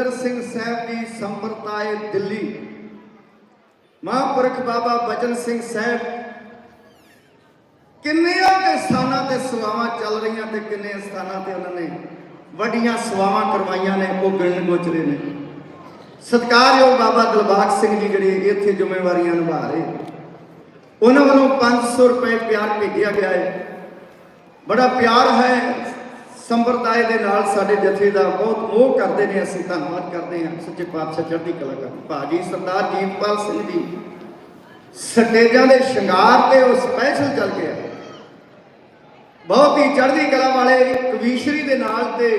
ਹਰਜਿੰਦਰ ਸਿੰਘ ਸਾਹਿਬ ਜੀ ਸੰਪਰਦਾਇ ਦਿੱਲੀ। ਮਹਾਂਪੁਰਖ ਬਾਬਾ ਬਚਨ ਸਿੰਘ ਸਾਹਿਬ, ਕਿੰਨੀਆਂ ਕੇ ਸਥਾਨਾਂ ਤੇ ਸੇਵਾਵਾਂ ਚੱਲ ਰਹੀਆਂ ਤੇ ਕਿੰਨੇ ਸਥਾਨਾਂ ਤੇ ਉਹਨਾਂ ਨੇ ਵੱਡੀਆਂ ਸੇਵਾਵਾਂ ਕਰਵਾਈਆਂ ਨੇ, ਉਹ ਗਿਣਨ ਗੋਚਰੇ ਨੇ। ਸਤਿਕਾਰਯੋਗ ਬਾਬਾ ਦਿਲਬਾਗ ਸਿੰਘ ਜੀ ਜਿਹੜੇ ਇੱਥੇ ਜ਼ਿੰਮੇਵਾਰੀਆਂ ਨਿਭਾ ਰਹੇ। ਉਹਨਾਂ ਵੱਲੋਂ 500 ਰੁਪਏ ਪਿਆਰ ਭੇਜਿਆ ਗਿਆ ਹੈ। ਬੜਾ ਪਿਆਰ ਹੈ ਸੰਪਰਦਾਇ ਦੇ ਨਾਲ ਸਾਡੇ ਜਥੇ ਦਾ ਬਹੁਤ ਮੋਹ ਕਰਦੇ ਨੇ, ਅਸੀਂ ਧੰਨਵਾਦ ਕਰਦੇ ਹਾਂ ਸੱਚੇ ਪਾਤਸ਼ਾਹ ਚੜ੍ਹਦੀ ਕਲਾ ਕਰ ਭਾਜੀ ਸਰਦਾਰ ਜੀਤਪਾਲ ਸਿੰਘ ਜੀ, ਸਟੇਜਾਂ ਦੇ ਸ਼ਿੰਗਾਰ ਤੇ ਉਹ ਸਪੈਸ਼ਲ ਚੱਲ ਗਿਆ। ਬਹੁਤ ਹੀ ਚੜ੍ਹਦੀ ਕਲਾ ਵਾਲੇ ਕਵੀਸ਼ਰੀ ਦੇ ਨਾਲ ਤੇ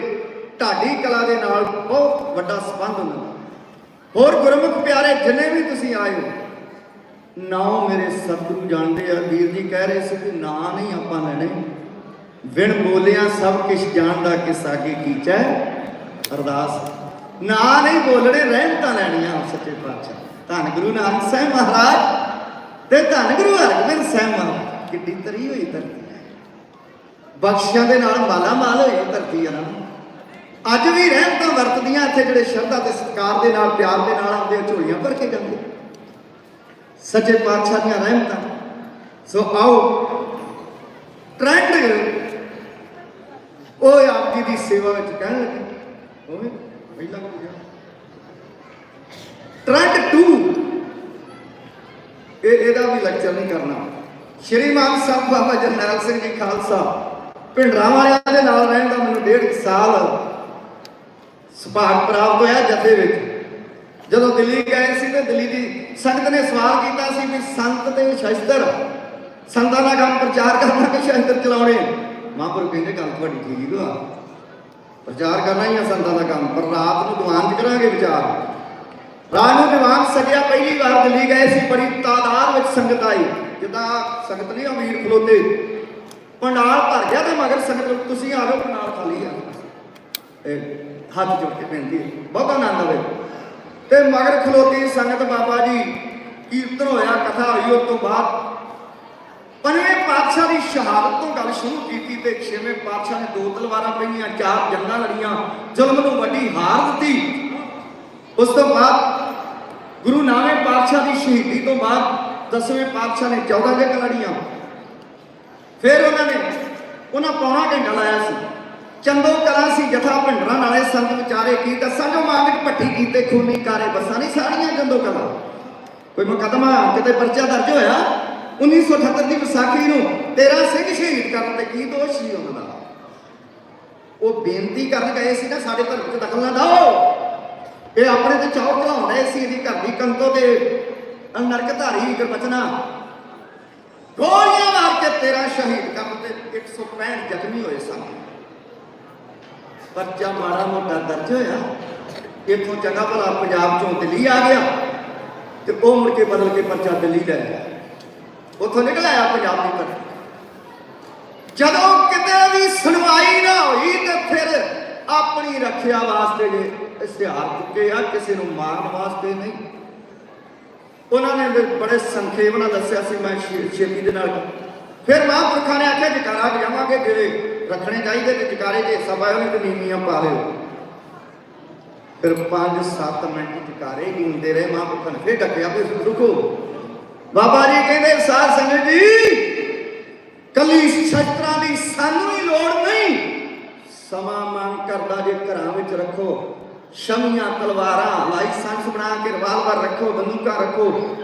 ਢਾਡੀ ਕਲਾ ਦੇ ਨਾਲ ਬਹੁਤ ਵੱਡਾ ਸੰਬੰਧ ਉਹਨਾਂ ਦਾ। ਹੋਰ ਗੁਰਮੁਖ ਪਿਆਰੇ, ਜਿੰਨੇ ਵੀ ਤੁਸੀਂ ਆਏ ਹੋ, ਨਾਮ ਮੇਰੇ ਸਤਿਗੁਰੂ ਜਾਣਦੇ ਆ, ਵੀਰ ਜੀ ਕਹਿ ਰਹੇ ਸੀ ਕਿ ਨਾਂ ਨਹੀਂ ਆਪਾਂ ਲੈਣੇ। ਵਿਣ ਬੋਲਿਆ ਸਭ ਕੁਝ ਜਾਣਦਾ ਕਿ ਸਾਗੇ ਕੀਚੈ ਅਰਦਾਸ। ਨਾਂ ਨਹੀਂ ਬੋਲਣੇ ਰਹਿਮਤਾਂ ਲੈਣੀਆਂ ਸੱਚੇ ਪਾਤਸ਼ਾਹ। ਧੰਨ ਗੁਰੂ ਨਾਨਕ ਸਾਹਿਬ ਮਹਾਰਾਜ ਤੇ ਧੰਨ ਗੁਰੂ ਹਰਗੋਬਿੰਦ ਸਾਹਿਬ ਮਹਾਰਾਜ। ਕਿੱਡੀ ਤਰੀ ਹੋਈ ਧਰਤੀ। ਬਖਸ਼ਿਆਂ ਦੇ ਨਾਲ ਮਾਲਾ ਮਾਲ ਹੋਈ ਧਰਤੀ ਆ ਨਾ। ਅੱਜ ਵੀ ਰਹਿਮਤਾਂ ਵਰਤਦੀਆਂ ਇੱਥੇ ਜਿਹੜੇ ਸ਼ਰਧਾ ਤੇ ਸਤਿਕਾਰ ਦੇ ਨਾਲ ਪਿਆਰ ਦੇ ਨਾਲ ਆਉਂਦੇ ਆ, ਝੋਲੀਆਂ ਭਰ ਕੇ ਜਾਂਦੇ ਸੱਚੇ ਪਾਤਸ਼ਾਹ ਦੀਆਂ ਰਹਿਮਤਾਂ। ਸੋ ਆਓ ਟ੍ਰੈਂਡ ਉਹ ਆਪ ਜੀ ਦੀ ਸੇਵਾ ਵਿੱਚ ਕਹਿਣ ਲੱਗੇ। ਹੋਵੇ ਪਹਿਲਾਂ ਹੋ ਗਿਆ ਟ੍ਰੈਂਡ 2 ਇਹ, ਇਹਦਾ ਵੀ ਲੈਕਚਰ ਨਹੀਂ ਕਰਨਾ। ਸ਼੍ਰੀਮਾਨ ਸਾਹਿਬ, ਬਾਬਾ ਜਰਨੈਲ ਸਿੰਘ ਜੀ ਖਾਲਸਾ ਪਿੰਡਰਾਂ ਵਾਲਿਆਂ ਦੇ ਨਾਲ ਰਹਿਣ ਦਾ ਮੈਨੂੰ ਡੇਢ ਸਾਲ ਸੁਭਾਗ ਪ੍ਰਾਪਤ ਹੋਇਆ ਜਥੇ ਵਿੱਚ। ਜਦੋਂ ਦਿੱਲੀ ਗਏ ਸੀ ਤੇ ਦਿੱਲੀ ਦੀ ਸੰਗਤ ਨੇ ਸਵਾਲ ਕੀਤਾ ਸੀ ਵੀ ਸੰਤ ਤੇ ਸ਼ਸਤਰ ਸੰਤਾਂ ਦਾ ਕੰਮ ਪ੍ਰਚਾਰ ਕਰਨਾ ਕਿ ਸ਼ਸਤਰ ਚਲਾਉਣੇ। ਮਹਾਂਪੁਰ ਕਹਿੰਦੇ ਗੱਲ ਤੁਹਾਡੀ ਠੀਕ ਆ। ਪ੍ਰਚਾਰ ਕਰਨਾ ਹੀ ਆ ਸੰਤਾਂ ਦਾ ਕੰਮ, ਪਰ ਰਾਤ ਨੂੰ ਦੀਵਾਨ 'ਚ ਕਰਾਂਗੇ ਵਿਚਾਰ। ਰਾਤ ਨੂੰ ਦੀਵਾਨ ਸਜਿਆ ਪਹਿਲੀ ਵਾਰ ਦਿੱਲੀ ਗਏ ਸੀ, ਬੜੀ ਤਾਦਾਦ ਵਿੱਚ ਸੰਗਤ ਆਈ। ਜਿੱਦਾਂ ਸੰਗਤ ਨਹੀਂ, ਅਮੀਰ ਖਲੋਤੇ। ਪੰਡਾਲ ਭਰ ਗਿਆ ਤੇ ਮਗਰ ਸੰਗਤ ਤੁਸੀਂ ਆ ਜਾਓ, ਪੰਡਾਲ ਖਾਲੀ ਆ। ਇਹ ਹੱਥ ਜੋੜ ਕੇ ਬੇਨਤੀ ਬਹੁਤ ਆਨੰਦ ਆਵੇ ਤੇ ਮਗਰ ਖਲੋਤੀ ਸੰਗਤ ਬਾਬਾ ਜੀ, ਕੀਰਤਨ ਹੋਇਆ, ਕਥਾ ਹੋਈ, ਉਸ ਤੋਂ ਬਾਅਦ ਪੰਜਵੇਂ ਸ਼ਹਾਦਤ ਤੋਂ ਗੱਲ ਸ਼ੁਰੂ ਕੀਤੀ ਤੇ ਛੇਵੇਂ ਪਾਤਸ਼ਾਹ ਨੇ ਦੋ ਤਲਵਾਰਾਂ ਪਈਆਂ ਚਾਰ ਜੰਗਾਂ ਲੜੀਆਂ, ਜ਼ੁਲਮ ਨੂੰ ਵੱਡੀ ਹਾਰ ਦਿੱਤੀ। ਉਸ ਤੋਂ ਬਾਅਦ ਗੁਰੂ ਨਾਨਕ ਪਾਤਸ਼ਾਹ ਦੀ ਸ਼ਹੀਦੀ ਤੋਂ ਬਾਅਦ ਦਸਵੇਂ ਪਾਤਸ਼ਾਹ ਨੇ 14 ਜੰਗਾਂ ਲੜੀਆਂ। ਫਿਰ ਉਹਨਾਂ ਨੇ, ਉਹਨਾਂ ਪੌਣਾ ਘੰਟਾ ਲਾਇਆ ਸੀ। ਚੰਦੋ ਕਲਾ ਸੀ, ਜਥਾ ਭੰਡਰਾਂ ਨਾਲੇ ਸੰਤ ਵਿਚਾਰੇ ਕੀ ਦੱਸਾਂ, ਜੋ ਮਾਂਗਟ ਭੱਟੀ ਕੀਤੇ ਖੂਨੀ ਕਾਰੇ, ਬਸਾਂ ਨਹੀਂ ਸਾਰੀਆਂ ਚੰਦੋ ਕਲਾ। ਕੋਈ ਮੁਕਦਮਾ ਕਿਤੇ ਪਰਚਾ ਦਰਜ ਹੋਇਆ? 1978 ਦੀ ਵਿਸਾਖੀ ਨੂੰ ਤੇਰਾ ਸਿੰਘ ਸ਼ਹੀਦ ਕਰਨ ਤੇ ਕੀ ਦੋਸ਼ ਸੀ ਉਹਨਾਂ ਦਾ? ਉਹ ਬੇਨਤੀ ਕਰਨ ਗਏ ਸੀ ਨਾ, ਸਾਡੇ ਧਰਮ 'ਚ ਦਖਲ ਨਾ ਦਿਓ। ਇਹ ਆਪਣੇ ਤੇ ਚੌਕ ਘਲਾਉਣ ਰਹੇ ਸੀ, ਇਹਦੀ ਘਰ ਦੀ ਕੰਤੋ ਤੇ ਨਰਕ ਧਾਰੀ ਗੁਰਬਚਨਾ। ਗੋਲੀਆਂ ਮਾਰ ਕੇ ਤੇਰਾ ਸ਼ਹੀਦ ਕਰਨ ਤੇ 165 ਜ਼ਖਮੀ ਹੋਏ ਸਨ। ਪਰਚਾ ਮਾੜਾ ਮੋਟਾ ਦਰਜ ਹੋਇਆ। ਇੱਥੋਂ ਜਗ੍ਹਾ ਭਲਾ ਪੰਜਾਬ ਚੋਂ ਦਿੱਲੀ ਆ ਗਿਆ ਤੇ ਉਹ ਮੁੜ ਕੇ ਬਦਲ ਕੇ ਪਰਚਾ ਦਿੱਲੀ ਲੈ ਗਿਆ। ਉੱਥੋਂ ਨਿਕਲ ਆਇਆ ਪੰਜਾਬੀ ਦੀ ਜਦੋਂ ਕਿਤੇ ਵੀ ਸੁਣਵਾਈ ਨਾ ਹੋਈ ਤੇ ਫਿਰ ਆਪਣੀ ਰੱਖਿਆ ਵਾਸਤੇ ਜੇ ਇਸ਼ਤਿਹਾਰ ਚੁੱਕੇ ਆ, ਕਿਸੇ ਨੂੰ ਮਾਰਨ ਵਾਸਤੇ ਨਹੀਂ। ਉਹਨਾਂ ਨੇ ਬੜੇ ਸੰਖੇਪ ਨਾਲ ਦੱਸਿਆ ਸੀ, ਮੈਂ ਛੇਤੀ ਦੇ ਨਾਲ। ਫਿਰ ਮਹਾਂਪੁਰਖਾਂ ਨੇ ਆਖਿਆ, ਜਕਾਰਾ ਜਾਵਾਂਗੇ, ਜਿਹੜੇ ਰੱਖਣੇ ਚਾਹੀਦੇ ਤੇ ਜਕਾਰੇ ਜੇ ਸਭਾ ਉਹਨੇ ਤੇ ਨੀਵੀਆਂ ਪਾ ਲਿਓ ਫਿਰ 5-7 ਮਿੰਟ ਜਕਾਰੇ ਹੀ ਰਹੇ, ਮਹਾਂਪੁਰਖਾਂ ਨੇ ਫਿਰ ਡੱਕਿਆ ਵੀ ਰੁਕੋ। ਬਾਬਾ ਜੀ ਕਹਿੰਦੇ, ਸਾਧ ਸੰਗਤ ਜੀ, ਕੱਲੀ ਸ਼ਸਤਰਾਂ ਦੀ ਸਾਨੂੰ ਹੀ ਲੋੜ ਨਹੀਂ। ਸਮਾਂ ਮੰਗ ਕਰਦਾ ਜੇ ਘਰਾਂ ਵਿੱਚ ਰੱਖੋ। ਸ਼ਮੀਆਂ, ਤਲਵਾਰਾਂ, ਲਾਇਸੈਂਸ ਬਣਾ ਕੇ ਰਿਵਾਲਵਰ ਰੱਖੋ, ਬੰਦੂਕਾਂ ਰੱਖੋ।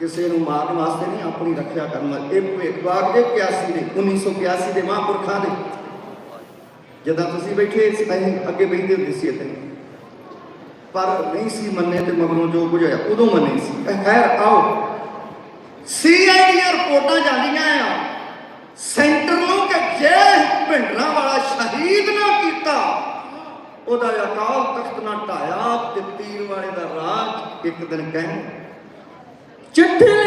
ਕਿਸੇ ਨੂੰ ਮਾਰਨ ਵਾਸਤੇ ਨਹੀਂ ਆਪਣੀ ਰੱਖਿਆ ਕਰਨ ਵਾਸਤੇ ਇਹ ਭੇਦਭਾਵ ਦੇ 81 ਦੇ 1981 ਦੇ ਮਹਾਂਪੁਰਖਾਂ ਦੇ। ਜਦੋਂ ਤੁਸੀਂ ਬੈਠੇ ਸੀ ਅਸੀਂ ਅੱਗੇ ਬੈਠਦੇ ਹੁੰਦੇ ਸੀ ਇੱਥੇ। ਪਰ ਨਹੀਂ ਸੀ ਮੰਨੇ ਤੇ ਮਗਰੋਂ ਜੋ ਕੁਝ ਹੋਇਆ, ਉਦੋਂ ਮੰਨੇ ਸੀ। ਖੈਰ, ਆਓ। ਸੀਆਈ ਦੀਆਂ ਰਿਪੋਰਟਾਂ ਜਾਂਦੀਆਂ ਆ। ਸੈਂਟਰ ਨੂੰ ਕਿ ਜੇ ਭਿੰਡਰਾਂ ਵਾਲਾ ਸ਼ਹੀਦ ਨਾ ਕੀਤਾ, ਉਹਦਾ ਅਕਾਲ ਤਖਤ ਨਾ ਢਾਇਆ, ਤੇ ਤੀਰ ਵਾਲੇ ਦਾ ਰਾਜ ਇੱਕ ਦਿਨ ਕਹਿਣ ਚਿੱਠੀ